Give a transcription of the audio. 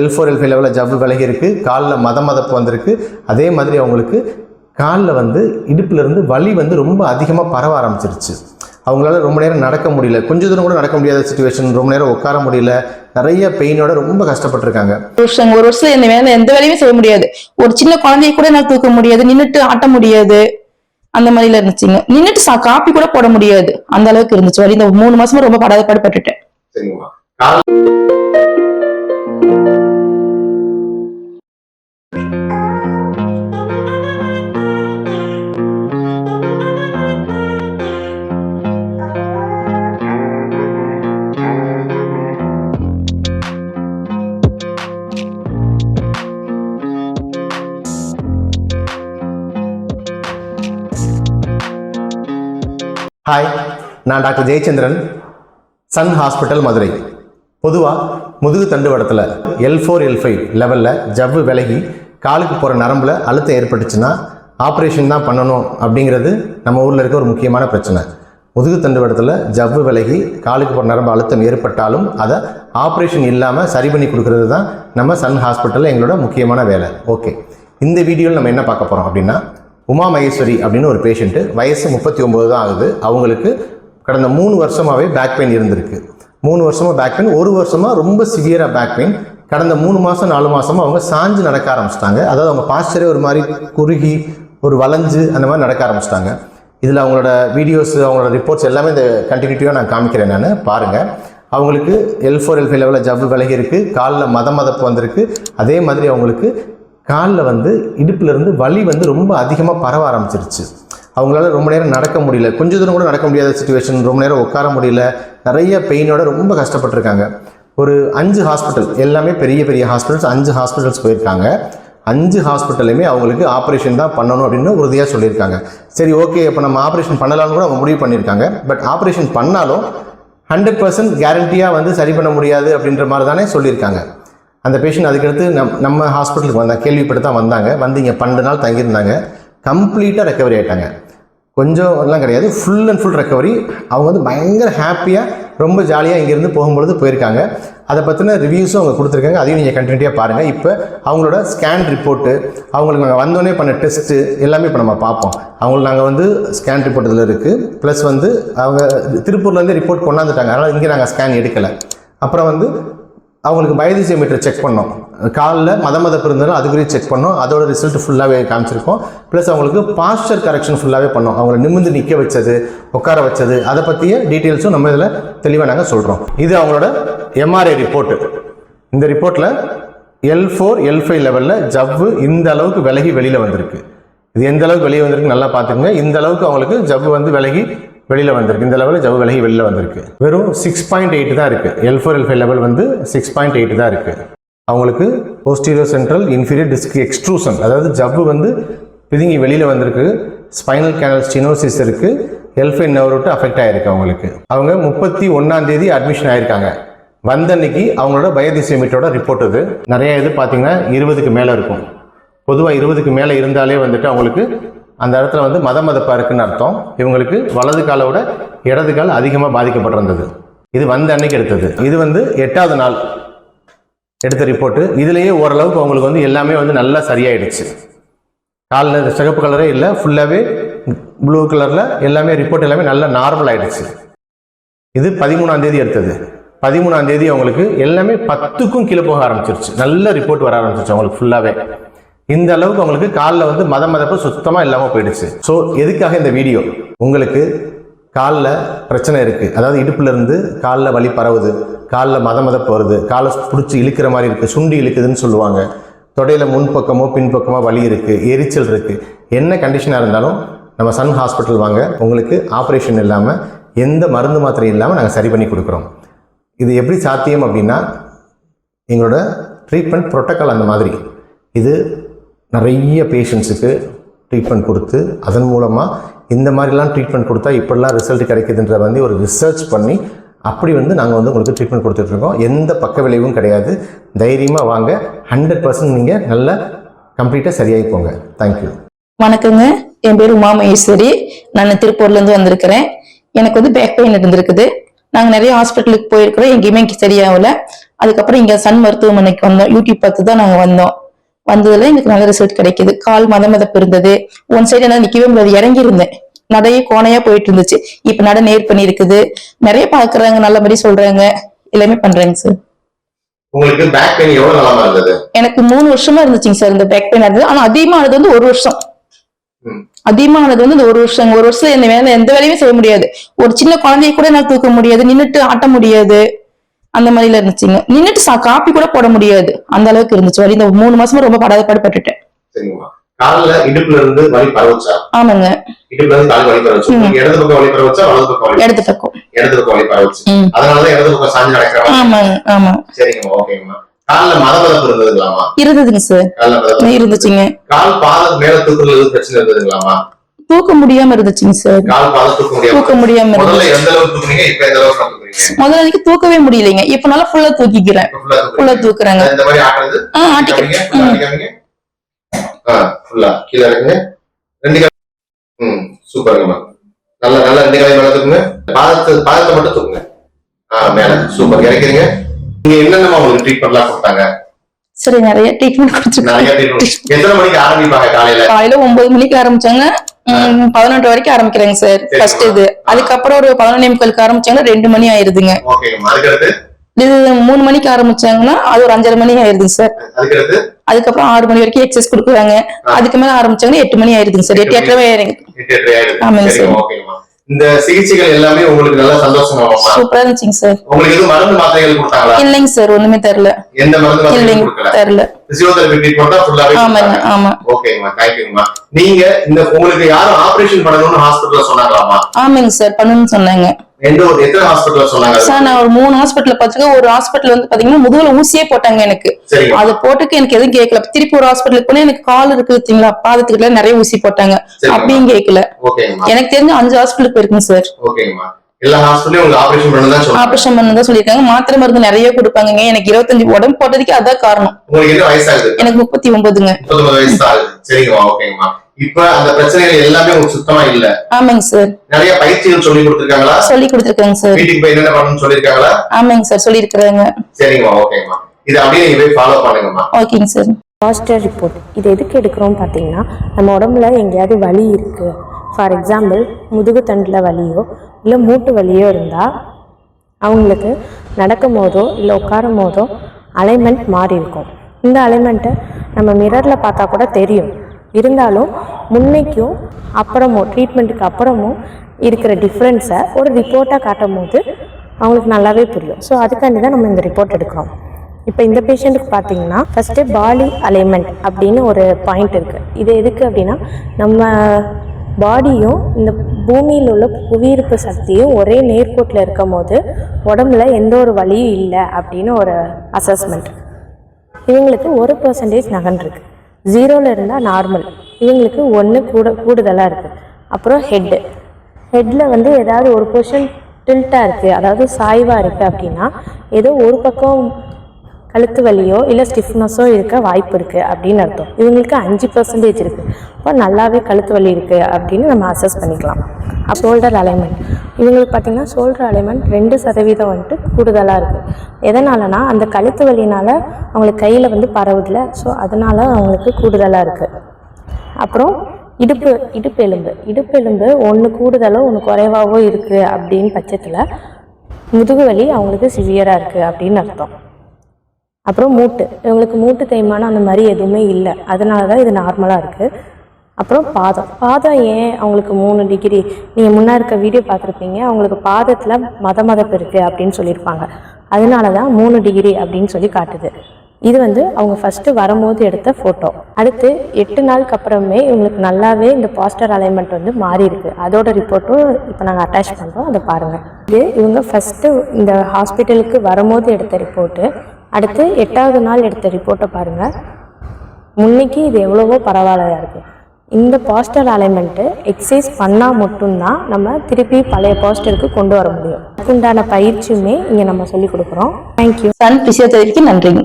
L four L five லெவலில் ஜவ்வு விலகி இருக்கு. காலில் மத மதப்பு வந்திருக்கு. அதே மாதிரி அவங்களுக்கு காலில் வந்து இடுப்புல இருந்து வலி வந்து ரொம்ப அதிகமாக பரவ ஆரம்பிச்சிருச்சு. அவங்களால ரொம்ப நேரம் நடக்க முடியல. கொஞ்ச தூரம் கூட நடக்க முடியாத சுச்சுவேஷன் ரொம்ப நேரம் உட்கார முடியல. நிறைய பெயினோட ரொம்ப கஷ்டப்பட்டிருக்காங்க. ஒரு வருஷம் ஒரு வருஷம் இந்த வேலை எந்த வேலையுமே செய்ய முடியாது. ஒரு சின்ன குழந்தைய கூட என்னால தூக்க முடியாது. நின்னுட்டு ஆட்ட முடியாது. அந்த மாதிரில இருந்துச்சுங்க. நின்னுட்டு சா காப்பி கூட போட முடியாது. அந்த அளவுக்கு இருந்துச்சு. வலி இந்த மூணு மாசமா ரொம்ப படாத பாடுபட்டுட்டேன் சரிங்கம்மா ஹாய் நான் doctor Jayachandran Sun hospital Madurai. பொதுவாக முதுகு தண்டுவடத்தில் எல் ஃபோர் எல் ஃபைவ் லெவலில் ஜவ்வு விலகி காலுக்கு போகிற நரம்பில் அழுத்தம் ஏற்பட்டுச்சுன்னா ஆப்ரேஷன் தான் பண்ணணும் அப்படிங்கிறது நம்ம ஊரில் இருக்க ஒரு முக்கியமான பிரச்சனை. முதுகு தண்டுவடத்தில் ஜவ்வு விலகி காலுக்கு போகிற நரம்பு அழுத்தம் ஏற்பட்டாலும் அதை ஆப்ரேஷன் இல்லாமல் சரி பண்ணி கொடுக்கறது தான் நம்ம சன் ஹாஸ்பிட்டலில் எங்களோட முக்கியமான வேலை. ஓகே இந்த வீடியோவில் நம்ம என்ன பார்க்க போகிறோம் அப்படின்னா உமா மகேஸ்வரி அப்படின்னு ஒரு பேஷண்ட்டு வயசு முப்பத்தி ஒம்பது தான் ஆகுது. அவங்களுக்கு கடந்த மூணு வருஷமாகவே பேக் பெயின் இருந்திருக்கு. மூணு வருஷமாக பேக் பெயின் ஒரு வருஷமாக ரொம்ப சிவியராக பேக் பெயின் கடந்த மூணு மாதம் நாலு மாதமாக அவங்க சாஞ்சு நடக்க ஆரம்பிச்சிட்டாங்க. அதாவது அவங்க பாஸ்டரே ஒரு மாதிரி குறுகி ஒரு வளைஞ்சு அந்த மாதிரி நடக்க ஆரம்பிச்சிட்டாங்க. இதில் அவங்களோட வீடியோஸ் அவங்களோட ரிப்போர்ட்ஸ் எல்லாமே இந்த கண்டினியூட்டிவாக நான் காமிக்கிறேன் நான். பாருங்கள் அவங்களுக்கு எல் ஃபோர் எல் ஃபைவ் லெவலில் ஜவ்வு விலகி இருக்குது காலில் மத மதப்பு வந்திருக்கு. அதே மாதிரி அவங்களுக்கு காலில் வந்து இடுப்புல இருந்து வலி வந்து ரொம்ப அதிகமாக பரவ ஆரம்பிச்சிருச்சு. அவங்களால ரொம்ப நேரம் நடக்க முடியல. கொஞ்ச தூரம் கூட நடக்க முடியாத சுச்சுவேஷன் ரொம்ப நேரம் உட்கார முடியல. நிறைய பெயினோட ரொம்ப கஷ்டப்பட்டிருக்காங்க. ஒரு அஞ்சு ஹாஸ்பிட்டல் எல்லாமே பெரிய பெரிய ஹாஸ்பிட்டல்ஸ் அஞ்சு ஹாஸ்பிட்டல்ஸ் போயிருக்காங்க. அஞ்சு ஹாஸ்பிட்டல்லையுமே அவங்களுக்கு ஆப்ரேஷன் தான் பண்ணணும் அப்படின்னு உறுதியாக சொல்லியிருக்காங்க. சரி ஓகே இப்போ நம்ம ஆப்ரேஷன் பண்ணலாம்னு கூட அவங்க முடிவு பண்ணியிருக்காங்க. பட் ஆப்ரேஷன் பண்ணாலும் ஹண்ட்ரட் பர்சன்ட் கேரண்டியாக வந்து சரி பண்ண முடியாது அப்படின்ற மாதிரி தானே சொல்லியிருக்காங்க. அந்த பேஷண்ட் அதுக்கடுத்து நம் நம்ம ஹாஸ்பிட்டலுக்கு வந்தாங்க கேள்விப்பட்டு தான் வந்தாங்க. வந்து இங்கே பன்னெண்டு நாள் தங்கியிருந்தாங்க. கம்ப்ளீட்டாக ரெக்கவரி ஆயிட்டாங்க. கொஞ்சம் எல்லாம் கிடையாது. ஃபுல் அண்ட் ஃபுல் ரெக்கவரி அவங்க வந்து பயங்கர ஹாப்பியாக ரொம்ப ஜாலியாக இங்கேருந்து போகும்பொழுது போயிருக்காங்க. அதை பற்றின ரிவ்யூஸும் அவங்க கொடுத்துருக்காங்க. அதையும் நீங்கள் கண்டினியூட்டியாக பாருங்கள் இப்போ அவங்களோட ஸ்கேன் ரிப்போர்ட்டு அவங்களுக்கு நாங்கள் வந்தோடனே பண்ண டெஸ்ட்டு எல்லாமே இப்போ நம்ம பார்ப்போம். அவங்களுக்கு நாங்கள் வந்து ஸ்கேன் ரிப்போர்ட் இதில் இருக்குது ப்ளஸ் வந்து அவங்க திருப்பூர்லேருந்து ரிப்போர்ட் கொண்டாந்துட்டாங்க. அதனால் இங்கே நாங்கள் ஸ்கேன் எடுக்கலை. அப்புறம் வந்து அவங்களுக்கு பயோதிசியோமீட்டர் செக் பண்ணோம். காலில் மத மதப்பு இருந்தாலும் அதுக்குரிய செக் பண்ணோம். அதோட ரிசல்ட் ஃபுல்லாகவே காமிச்சிருக்கோம். ப்ளஸ் அவங்களுக்கு பாஸ்டர் கரெக்ஷன் ஃபுல்லாகவே பண்ணோம். அவங்களை நிமிர்ந்து நிற்க வச்சது உட்கார வச்சது அதை பற்றிய டீட்டெயில்ஸும் நம்ம இதில் தெளிவாக நாங்கள் சொல்கிறோம் இது அவங்களோட எம்ஆர்ஐ ரிப்போர்ட்டு இந்த ரிப்போர்ட்டில் எல் ஃபோர் எல் ஃபைவ் லெவலில் ஜவ்வு இந்த அளவுக்கு விலகி வெளியில் வந்திருக்கு. இது எந்த அளவுக்கு வெளியே வந்திருக்கு நல்லா பார்த்துக்கங்க. இந்த அளவுக்கு அவங்களுக்கு ஜவ்வு வந்து விலகி வெளியில் வந்திருக்கு. இந்த லெவலில் ஜவு விலகி வெளியில் வந்திருக்கு. வெறும் சிக்ஸ் பாயிண்ட் எயிட் தான் இருக்குது L four L five level வந்து சிக்ஸ் பாயிண்ட் எயிட் தான் இருக்குது அவங்களுக்கு postero central inferior disc extrusion அதாவது ஜவ்வு வந்து பிதுங்கி வெளியில் வந்திருக்கு. ஸ்பைனல் கேனல் ஸ்டினோசிஸ் இருக்குது எல்ஃபை நர்வ்ரோட்டு அஃபெக்ட் ஆகிருக்கு அவங்களுக்கு. அவங்க முப்பத்தி ஒன்றாம் தேதி அட்மிஷன் ஆயிருக்காங்க. வந்த அன்னைக்கு அவங்களோட பயோதிசியோமீட்டரோட ரிப்போர்ட் இது. நிறைய இது பார்த்தீங்கன்னா இருபதுக்கு மேலே இருக்கும். பொதுவாக இருபதுக்கு மேலே இருந்தாலே வந்துட்டு அவங்களுக்கு அந்த இடத்துல வந்து மத மதப்பாக இருக்குன்னு அர்த்தம். இவங்களுக்கு வலது காலை விட இடது கால் அதிகமாக பாதிக்கப்பட்டிருந்தது. இது வந்த அன்னைக்கு எடுத்தது. இது வந்து எட்டாவது நாள் எடுத்த ரிப்போர்ட்டு இதுலேயே ஓரளவுக்கு அவங்களுக்கு வந்து எல்லாமே வந்து நல்லா சரியாயிடுச்சு. காலில் சிகப்பு கலரே இல்லை ஃபுல்லாகவே ப்ளூ கலரில் எல்லாமே ரிப்போர்ட் எல்லாமே நல்லா நார்மல் ஆயிடுச்சு. இது பதிமூணாம் தேதி எடுத்தது. பதிமூணாம் தேதி அவங்களுக்கு எல்லாமே பத்துக்கும் கீழே போக ஆரம்பிச்சிருச்சு. நல்ல ரிப்போர்ட் வர ஆரம்பிச்சிருச்சு அவங்களுக்கு ஃபுல்லாகவே இந்த அளவுக்கு உங்களுக்கு காலில் வந்து மத மதப்பு சுத்தமாக இல்லாமல் போயிடுச்சு. ஸோ எதுக்காக இந்த வீடியோ? உங்களுக்கு காலில் பிரச்சனை இருக்குது அதாவது இடுப்புலேருந்து காலில் வலி பரவுது காலில் மத மதப்பு வருது காலை பிடிச்சி இழுக்கிற மாதிரி இருக்குது சுண்டி இழுக்குதுன்னு சொல்லுவாங்க. தொடையில் முன்பக்கமோ பின்பக்கமோ வலி இருக்குது எரிச்சல் இருக்குது என்ன கண்டிஷனாக இருந்தாலும் நம்ம சன் ஹாஸ்பிட்டல் வாங்க. உங்களுக்கு ஆப்ரேஷன் இல்லாமல் எந்த மருந்து மாத்திரை இல்லாமல் நாங்கள் சரி பண்ணி கொடுக்குறோம். இது எப்படி சாத்தியம் அப்படின்னா எங்களோட ட்ரீட்மெண்ட் ப்ரோட்டோக்கால் அந்த மாதிரி. இது நிறைய பேஷண்ட்ஸுக்கு ட்ரீட்மெண்ட் கொடுத்து அதன் மூலமாக இந்த மாதிரிலாம் ட்ரீட்மெண்ட் கொடுத்தா இப்படிலாம் ரிசல்ட் கிடைக்குதுன்ற வந்து ஒரு ரிசர்ச் பண்ணி அப்படி வந்து நாங்கள் வந்து உங்களுக்கு ட்ரீட்மெண்ட் கொடுத்துட்ருக்கோம் எந்த பக்க விளைவும் கிடையாது. தைரியமாக வாங்க. ஹண்ட்ரட் பர்சன்ட் நீங்கள் நல்ல கம்ப்ளீட்டாக சரியாகி போங்க. தேங்க்யூ வணக்கங்க. என் பேர் உமா மகேஸ்வரி. நான் திருப்பூர்லேருந்து வந்திருக்கிறேன். எனக்கு வந்து பேக் பெயின் இருந்திருக்குது. நாங்கள் நிறைய ஹாஸ்பிட்டலுக்கு போயிருக்கிறோம். எங்கேயுமே சரியாகல. அதுக்கப்புறம் இங்கே சன் மருத்துவமனைக்கு வந்தோம். யூடியூப் பார்த்து தான் நாங்கள் வந்தோம். வந்ததுல எங்களுக்கு நல்ல ரிசல்ட் கிடைக்குது. கால் மத மதப்பு இருந்தது ஒன் சைடு என்னால நிக்கவே முடியாது. இறங்கி இருந்தேன் நடையே கோணையா போயிட்டு இருந்துச்சு. இப்ப நட நேர் பண்ணி இருக்குது நிறைய பாக்குறாங்க. நல்லபடி சொல்றாங்க. எல்லாமே பண்றாங்க சார் எனக்கு மூணு வருஷமா இருந்துச்சுங்க சார் இந்த பேக் பெயின் இருந்தது ஆனா அதிகமானது வந்து ஒரு வருஷம். அதிகமானது வந்து இந்த ஒரு வருஷம். ஒரு வருஷம் இந்த வேலை எந்த வேலையுமே செய்ய முடியாது. ஒரு சின்ன குழந்தைய கூட என்னால தூக்க முடியாது. நின்னுட்டு ஆட்ட முடியாது. அந்த மாதிரில இருந்துச்சுங்க. நின்னுட்டு சா காப்பி கூட போட முடியாது. அந்த அளவுக்கு இருந்துச்சு. வலி இந்த மூணு மாசமா ரொம்ப படாத பாடுபட்டுட்டேன் சரிங்கம்மா கால்ல இடுப்புல இருந்து வலி பரவச்சா? ஆமாங்க. இடுப்புல இருந்து கால் வலி பரவச்சு. இடது பக்கம் வலி பரவச்சா வலது பக்கம் வலி இடது பக்கம். இடது பக்கம் வலி பரவச்சு. ம். அதனாலதான் இடது பக்கம் சாஞ்சு நடக்கிறவா ஆமாங்க ஆமா. சரிங்கம்மா ஓகேங்கம்மா. கால்ல மதமதப்பு இருந்ததுங்களாமா இருந்ததுங்க சார் இருந்துச்சுங்க. கால் பாதம் மேல தூக்குறது எதுவும் பிரச்சனை இருந்ததுங்களாமா தூக்க முடியாம இருந்துச்சுங்க சார் கால் பாதம் தூக்க முடியாம முதல்ல இருந்துச்சு. எந்த அளவுக்கு தூக்குனீங்க இப்ப எந்த அளவுக்கு தூக்குறீங்க? முதல்ல வரைக்கும் தூக்கவே முடியலைங்க. இப்ப நல்லா ஃபுல்லா தூக்கிக்கிறேன். ஃபுல்லா தூக்குறீங்க. தூக்குறேங்க. இந்த மாதிரி ஆட்டுறது ஆ ஆட்டிக்க காமிங்க full ஆ ஆட்டி காமிங்க ஆ ஃபுல்லா கீழே இறங்குங்க. ரெண்டு கால் ம் சூப்பருங்கம்மா நல்ல நல்ல ரெண்டு காலையும் மேல தூக்குங்க. பாதத்தை பாதத்தை மட்டும் தூக்குங்க. ஆ மேல. சூப்பர். இறக்கிறீங்க நீங்க என்னென்னமா உங்களுக்கு ட்ரீட்மெண்ட்லாம் கொடுத்தாங்க? சரி நிறைய ட்ரீட்மெண்ட் கொடுத்துருக்காங்க. எத்தனை மணிக்கு ஆரம்பிப்பாங்க காலையில? காலையில ஒன்பது மணிக்கு ஆரம்பிச்சாங்க. பதினொன்று வரைக்கும் ஆரம்பிக்கிறாங்க சார் சரி. ஃபர்ஸ்ட் இது. அதுக்கப்புறம் ஒரு பதினொன்னே முக்காலுக்கு ஆரம்பிச்சாங்கன்னா ரெண்டு மணி ஆயிருதுங்க. இது மூணு மணிக்கு ஆரம்பிச்சாங்கன்னா அது ஒரு அஞ்சரை மணி ஆயிருதுங்க சார் அதுக்கப்புறம் ஆறு மணி வரைக்கும் எக்ஸசைஸ் கொடுக்குறாங்க. அதுக்கு மேல ஆரம்பிச்சாங்கன்னா எட்டு மணி ஆயிருதுங்க சார் எட்டு எட்டரை ஆயிருங்க ஆமாங்க ஓகேங்கம்மா இந்த சிகிச்சைகள் எல்லாமே உங்களுக்கு நல்லா சந்தோஷமாமா சூப்பரா இருந்துச்சுங்க சார் உங்களுக்கு எதுவும் மருந்து மாத்திரைகள் கொடுத்தாங்களா? இல்லைங்க சார் ஒண்ணுமே தெரியல எந்த மருந்து தெரியல பிசியோதெரபி ட்ரீட்மெண்ட் தான் ஃபுல்லாவே ஆமாங்க. ஆமா. ஓகேங்கம்மா தேங்க்யூங்கம்மா நீங்க இந்த உங்களுக்கு யாரும் ஆபரேஷன் பண்ணணும்னு ஹாஸ்பிட்டல்ல சொன்னாங்களாமா ஆமாங்க சார் பண்ணணும்னு சொன்னாங்க. எந்த ஒரு எத்தனை ஹாஸ்பிட்டல்ல சொன்னாங்க? சார் நான் ஒரு மூணு ஹாஸ்பிட்டல் பார்த்துருக்கேன். ஒரு ஹாஸ்பிட்டல் வந்து பாத்தீங்கன்னா முதுகுல ஊசியே போட்டாங்க எனக்கு. அது போட்டுக்கு எனக்கு எதுவும் கேட்கல. திருப்பி ஒரு ஹாஸ்பிட்டலுக்கு போனா எனக்கு கால் இருக்கு பார்த்தீங்களா பாதத்துக்குள்ள நிறைய ஊசி போட்டாங்க. அப்படியும் கேட்கல. எனக்கு தெரிஞ்ச அஞ்சு ஹாஸ்பிட்டலுக்கு போயிருக்குங்க சார் ஓகேங்கம்மா. எல்லா ஹாஸ்பிட்டலும் உங்களுக்கு ஆபரேஷன் பண்ணணும் தான் சொல்லுவாங்க ஆபரேஷன் பண்ணதான் சொல்லியிருக்காங்க. மாத்திரை மருந்து நிறைய கொடுப்பாங்க எனக்கு இருபத்தஞ்சு உடம்பு போட்டதுக்கு அதான் காரணம். உங்களுக்கு என்ன வயசாகுது? எனக்கு முப்பத்தி ஒன்பதுங்க முப்பத்தொன்பது வயசு ஆகுது. சரிங்கம்மா ஓகேங்கம்மா. இப்ப அந்த பிரச்சனைகள் எல்லாமே உங்களுக்கு சுத்தமா இல்ல. ஆமாங்க சார் நிறைய பயிற்சிகள் சொல்லி கொடுத்திருக்காங்களா? சொல்லி கொடுத்துருக்காங்க சார் வீட்டுக்கு போய் என்னென்ன பண்ணணும்னு சொல்லியிருக்காங்களா? ஆமாங்க சார் சொல்லியிருக்கிறாங்க. சரிங்கம்மா ஓகேங்கம்மா. இது அப்படியே நீங்க போய் ஃபாலோ பண்ணுங்கம்மா. ஓகேங்க சார் பாஸ்டர் ரிப்போர்ட் இது எதுக்கு எடுக்கிறோம் பார்த்தீங்கன்னா நம்ம உடம்புல எங்கேயாவது வலி இருக்குது ஃபார் எக்ஸாம்பிள் முதுகு தண்டில் வலியோ இல்லை மூட்டு வலியோ இருந்தால் அவங்களுக்கு நடக்கும் போதோ இல்லை உட்காரும் போதோ அலைன்மெண்ட் மாறி இருக்கும். இந்த அலைன்மெண்ட்டை நம்ம மிரரில் பார்த்தா கூட தெரியும். இருந்தாலும் முன்னைக்கும் அப்புறமும் ட்ரீட்மெண்ட்டுக்கு அப்புறமும் இருக்கிற டிஃப்ரென்ஸை ஒரு ரிப்போர்ட்டாக காட்டும் போது அவங்களுக்கு நல்லாவே புரியும். ஸோ அதுக்காண்டி தான் நம்ம இந்த ரிப்போர்ட் எடுக்கிறோம். இப்போ இந்த பேஷண்ட்டுக்கு பார்த்தீங்கன்னா ஃபஸ்ட்டு பாடி அலைன்மெண்ட் அப்படின்னு ஒரு பாயிண்ட் இருக்குது இது எதுக்கு அப்படின்னா நம்ம பாடியும் இந்த பூமியில் உள்ள புவியீர்ப்பு சக்தியும் ஒரே நேர்கோட்டில் இருக்கும் போது உடம்புல எந்த ஒரு வழியும் இல்லை அப்படின்னு ஒரு அசஸ்மெண்ட் இவங்களுக்கு ஒரு பர்சன்டேஜ் நகன்றிருக்கு ஜீரோவில் இருந்தால் நார்மல் இவங்களுக்கு ஒன்று கூட கூடுதலாக இருக்குது அப்புறம் ஹெட்டு ஹெட்டில் வந்து ஏதாவது ஒரு பொர்ஷன் டில்ட்டாக இருக்குது அதாவது சாய்வாக இருக்குது அப்படின்னா ஏதோ ஒரு பக்கம் கழுத்து வலியோ இல்லை ஸ்டிஃப்னஸோ இருக்க வாய்ப்பு இருக்குது அப்படின்னு அர்த்தம். இவங்களுக்கு அஞ்சு பர்சன்டேஜ் இருக்குது அப்போ நல்லாவே கழுத்து வலி இருக்குது அப்படின்னு நம்ம அசஸ் பண்ணிக்கலாம். ஷோல்டர் அலைன்மெண்ட் இவங்களுக்கு பார்த்திங்கன்னா ஷோல்டர் அலைன்மெண்ட் ரெண்டு சதவீதம் வந்துட்டு கூடுதலாக இருக்குது எதனாலனா அந்த கழுத்து வலினால் அவங்களுக்கு கையில் வந்து பரவுதில்ல ஸோ அதனால் அவங்களுக்கு கூடுதலாக இருக்குது அப்புறம் இடுப்பு இடுப்பு எலும்பு. இடுப்பு எலும்பு ஒன்று கூடுதலோ ஒன்று குறைவாகவோ இருக்குது அப்படின்னு பட்சத்தில் முதுகு வலி அவங்களுக்கு சிவியராக இருக்குது அப்படின்னு அர்த்தம். அப்புறம் மூட்டு. இவங்களுக்கு மூட்டு தேய்மானம் அந்த மாதிரி எதுவுமே இல்லை. அதனால தான் இது நார்மலாக இருக்குது அப்புறம் பாதம். பாதம் ஏன் அவங்களுக்கு மூணு டிகிரி நீங்கள் முன்னே இருக்க வீடியோ பார்த்துருப்பீங்க. அவங்களுக்கு பாதத்தில் மத மதப்பு இருக்குது அப்படின்னு சொல்லியிருப்பாங்க. அதனால தான் மூணு டிகிரி அப்படின்னு சொல்லி காட்டுது. இது வந்து அவங்க ஃபஸ்ட்டு வரும்போது எடுத்த ஃபோட்டோ அடுத்து எட்டு நாளுக்கு அப்புறமே இவங்களுக்கு நல்லாவே இந்த பாஸ்டர் அலைன்மெண்ட் வந்து மாறி இருக்கு. அதோட ரிப்போர்ட்டும் இப்போ நாங்கள் அட்டாச் பண்ணுறோம் அதை பாருங்கள் இது இவங்க ஃபஸ்ட்டு இந்த ஹாஸ்பிட்டலுக்கு வரும்போது எடுத்த ரிப்போர்ட்டு அடுத்து எட்டாவது நாள் எடுத்த ரிப்போர்ட்டை பாருங்கள் முன்னைக்கு இது எவ்வளவோ பரவாயில்லையா இருக்குது இந்த பாஸ்டர் அலைன்மெண்ட்டு எக்ஸசைஸ் பண்ணால் மட்டும்தான் நம்ம திருப்பி பழைய பாஸ்டருக்கு கொண்டு வர முடியும். அதுக்குண்டான பயிற்சியுமே இங்கே நம்ம சொல்லிக் கொடுக்குறோம். தேங்க்யூ சன் பிசியோதெரபிக்கு நன்றிங்க